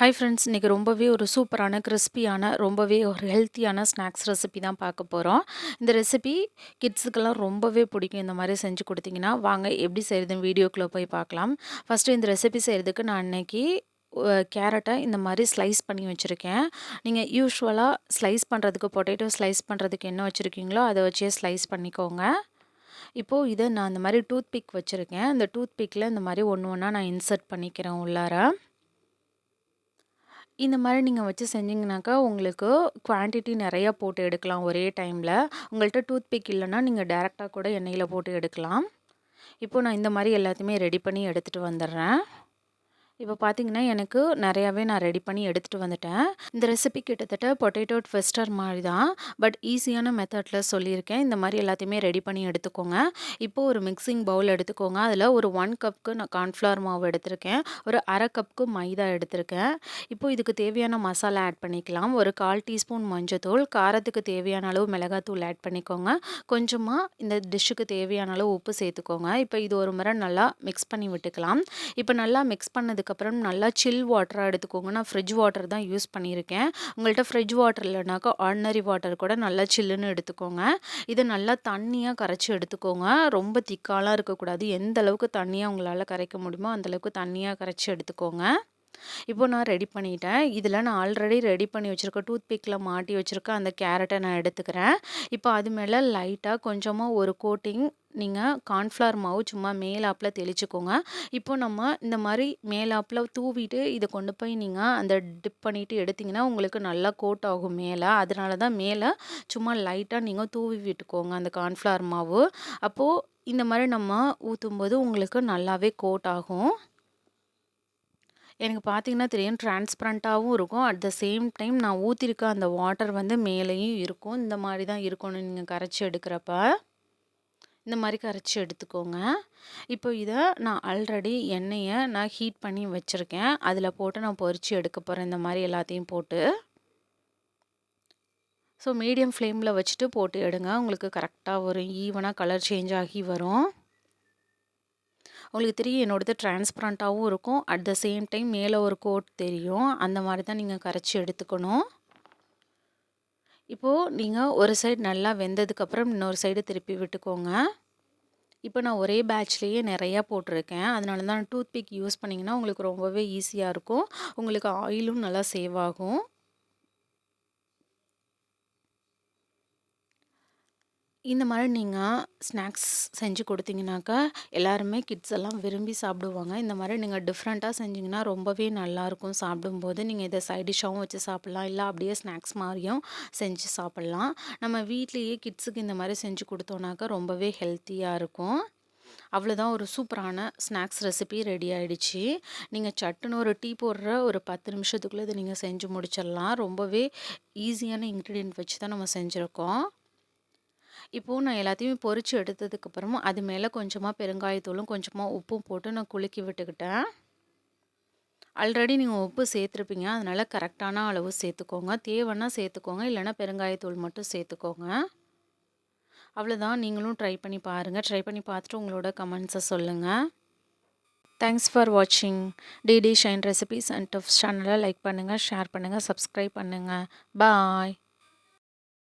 Hi friends இன்றைக்கி ரொம்பவே ஒரு சூப்பரான கிறிஸ்பியான ரொம்பவே ஒரு ஹெல்த்தியான ஸ்நாக்ஸ் ரெசிபி தான் பார்க்க போகிறோம் இந்த ரெசிபி கிட்ஸுக்கெல்லாம் ரொம்பவே பிடிக்கும். இந்த மாதிரி செஞ்சு கொடுத்தீங்கன்னா வாங்க எப்படி செய்கிறதுன்னு வீடியோக்குள்ளே போய் பார்க்கலாம். ஃபஸ்ட்டு இந்த ரெசிபி செய்கிறதுக்கு நான் அன்னைக்கு கேரட்டை இந்த மாதிரி ஸ்லைஸ் பண்ணி வச்சுருக்கேன். நீங்கள் யூஸ்வலாக ஸ்லைஸ் பண்ணுறதுக்கு பொட்டேட்டோ ஸ்லைஸ் பண்ணுறதுக்கு என்ன வச்சுருக்கீங்களோ அதை வச்சே ஸ்லைஸ் பண்ணிக்கோங்க. இப்போது இதை நான் இந்த மாதிரி டூத் பிக் வச்சுருக்கேன். அந்த டூத் பிக்கில் இந்த மாதிரி ஒன்று ஒன்றா நான் இன்சர்ட் பண்ணிக்கிறேன் உள்ளார. இந்த மாதிரி நீங்கள் வச்சு செஞ்சிங்கனாக்கா உங்களுக்கு குவான்டிட்டி நிறையா போட்டு எடுக்கலாம் ஒரே டைமில் உங்கள்கிட்ட டூத் பிக் இல்லைன்னா நீங்கள் டேரெக்டாக கூட எண்ணெயில் போட்டு எடுக்கலாம். இப்போது நான் இந்த மாதிரி எல்லாத்தையுமே ரெடி பண்ணி எடுத்துகிட்டு வந்துடுறேன். இப்போ பார்த்தீங்கன்னா எனக்கு நிறையாவே நான் ரெடி பண்ணி எடுத்துகிட்டு வந்துட்டேன். இந்த ரெசிபி கிட்டத்தட்ட பொட்டேட்டோ ட்விஸ்டர் மாதிரி தான். பட் ஈஸியான மெத்தடில் சொல்லியிருக்கேன். இந்த மாதிரி எல்லாத்தையுமே ரெடி பண்ணி எடுத்துக்கோங்க. இப்போது ஒரு மிக்சிங் பவுல் எடுத்துக்கோங்க. அதில் ஒரு ஒன் கப்புக்கு நான் கார்ன்ஃப்ளவர் மாவு எடுத்திருக்கேன். ஒரு அரை கப்புக்கு மைதா எடுத்திருக்கேன். இப்போது இதுக்கு தேவையான மசாலா ஆட் பண்ணிக்கலாம். ஒரு கால் டீஸ்பூன் மஞ்சத்தூள். காரத்துக்கு தேவையான அளவு மிளகாத்தூள் ஆட் பண்ணிக்கோங்க. கொஞ்சமாக இந்த டிஷ்ஷுக்கு தேவையான அளவு உப்பு சேர்த்துக்கோங்க. இப்போ இது ஒரு முறை நல்லா மிக்ஸ் பண்ணி விட்டுக்கலாம். இப்போ நல்லா மிக்ஸ் பண்ணதுக்கு அதுக்கப்புறம் நல்லா சில் வாட்டராக எடுத்துக்கோங்க. நான் ஃப்ரிட்ஜ் வாட்டர் தான் யூஸ் பண்ணியிருக்கேன். உங்கள்கிட்ட ஃப்ரிட்ஜ் வாட்டர் இல்லைனாக்கா ஆர்டினரி வாட்டர் கூட நல்லா சில்லுன்னு எடுத்துக்கோங்க. இதை நல்லா தண்ணியாக கரைச்சி எடுத்துக்கோங்க. ரொம்ப திக்காலாம் இருக்கக்கூடாது. எந்த அளவுக்கு தண்ணியாக உங்களால் கரைக்க முடியுமோ அந்தளவுக்கு தண்ணியாக கரைச்சி எடுத்துக்கோங்க. இப்போ நான் ரெடி பண்ணிட்டேன். இதில் நான் ஆல்ரெடி ரெடி பண்ணி வச்சுருக்க டூத் பிக்கில் மாட்டி வச்சுருக்க அந்த கேரட்டை நான் எடுத்துக்கிறேன். இப்போ அது மேலே லைட்டாக கொஞ்சமாக ஒரு கோட்டிங் நீங்கள் கார்ன்ஃப்ளவர் மாவு சும்மா மேலாப்பில் தெளிச்சுக்கோங்க. இப்போ நம்ம இந்த மாதிரி மேலாப்பில் தூவிட்டு இதை கொண்டு போய் நீங்கள் அந்த டிப் பண்ணிவிட்டு எடுத்திங்கன்னா உங்களுக்கு நல்லா கோட் ஆகும் மேலே. அதனால தான் மேலே சும்மா லைட்டாக நீங்கள் தூவி விட்டுக்கோங்க அந்த கார்ன்ஃப்ளவர் மாவு. அப்போது இந்த மாதிரி நம்ம ஊற்றும்போது உங்களுக்கு நல்லாவே கோட் ஆகும். எனக்கு பார்த்தீங்கன்னா தெரியும் டிரான்ஸ்பரண்ட்டாகவும் இருக்கும். அட் த சேம் டைம் நான் ஊற்றிருக்க அந்த வாட்டர் வந்து மேலேயும் இருக்கும். இந்த மாதிரி தான் இருக்கணும் நீங்கள் கரைச்சி எடுக்கிறப்ப. இந்த மாதிரி கரைச்சி எடுத்துக்கோங்க. இப்போ இதை நான் ஆல்ரெடி எண்ணெயை நான் ஹீட் பண்ணி வச்சுருக்கேன். அதில் போட்டு நான் பொறிச்சு எடுக்க போகிறேன் இந்த மாதிரி எல்லாத்தையும் போட்டு. ஸோ மீடியம் ஃப்ளேமில் வச்சுட்டு போட்டு எடுங்க. உங்களுக்கு கரெக்டாக வரும் ஈவனாக கலர் சேஞ்ச் ஆகி வரும். உங்களுக்கு தெரியும் என்னோடது டிரான்ஸ்பரண்ட்டாகவும் இருக்கும். அட் த சேம் டைம் மேலே ஒரு கோட் தெரியும். அந்த மாதிரி தான் நீங்கள் கரைச்சி எடுத்துக்கணும். இப்போது நீங்கள் ஒரு சைடு நல்லா வெந்ததுக்கப்புறம் இன்னொரு சைடு திருப்பி விட்டுக்கோங்க. இப்போ நான் ஒரே பேட்ச்லேயே நிறையா போட்டிருக்கேன். அதனால தான் டூத் பிக் யூஸ் பண்ணிங்கன்னா உங்களுக்கு ரொம்பவே ஈஸியாக இருக்கும். உங்களுக்கு ஆயிலும் நல்லா சேவ் ஆகும். இந்த மாதிரி நீங்கள் ஸ்நாக்ஸ் செஞ்சு கொடுத்தீங்கனாக்கா எல்லாருமே கிட்ஸ் எல்லாம் விரும்பி சாப்பிடுவாங்க. இந்த மாதிரி நீங்கள் டிஃப்ரெண்ட்டாக செஞ்சிங்கன்னா ரொம்பவே நல்லாயிருக்கும். சாப்பிடும்போது நீங்கள் இதை சைட் டிஷ்ஷாகவும் வச்சு சாப்பிட்லாம். இல்லை அப்படியே ஸ்நாக்ஸ் மாதிரியும் செஞ்சு சாப்பிட்லாம். நம்ம வீட்லேயே கிட்ஸுக்கு இந்த மாதிரி செஞ்சு கொடுத்தோன்னாக்கா ரொம்பவே ஹெல்த்தியாக இருக்கும். அவ்வளோதான் ஒரு சூப்பரான ஸ்நாக்ஸ் ரெசிபி ரெடி ஆகிடுச்சு நீங்கள் சட்டுன்னு ஒரு டீ போடுற ஒரு பத்து நிமிஷத்துக்குள்ளே இதை நீங்கள் செஞ்சு முடிச்சிடலாம். ரொம்பவே ஈஸியான இன்க்ரீடியன்ட் வச்சு தான் நம்ம செஞ்சுருக்கோம். இப்போது நான் எல்லாத்தையுமே பொறிச்சு எடுத்ததுக்கப்புறமா அது மேலே கொஞ்சமாக பெருங்காயத்தூளும் கொஞ்சமாக உப்பும் போட்டு நான் குலுக்கி விட்டுக்கிட்டேன். ஆல்ரெடி நீங்கள் உப்பு சேர்த்துருப்பீங்க. அதனால் கரெக்டான அளவு சேர்த்துக்கோங்க. தேவைன்னா சேர்த்துக்கோங்க. இல்லைனா பெருங்காயத்தூள் மட்டும் சேர்த்துக்கோங்க. அவ்வளோதான் நீங்களும் ட்ரை பண்ணி பாருங்கள் ட்ரை பண்ணி பார்த்துட்டு உங்களோட கமெண்ட்ஸை சொல்லுங்கள் தேங்க்ஸ் ஃபார் வாட்சிங் DD shine recipes and tough சேனலை லைக் பண்ணுங்கள் ஷேர் பண்ணுங்கள் சப்ஸ்கிரைப் பண்ணுங்கள் பாய்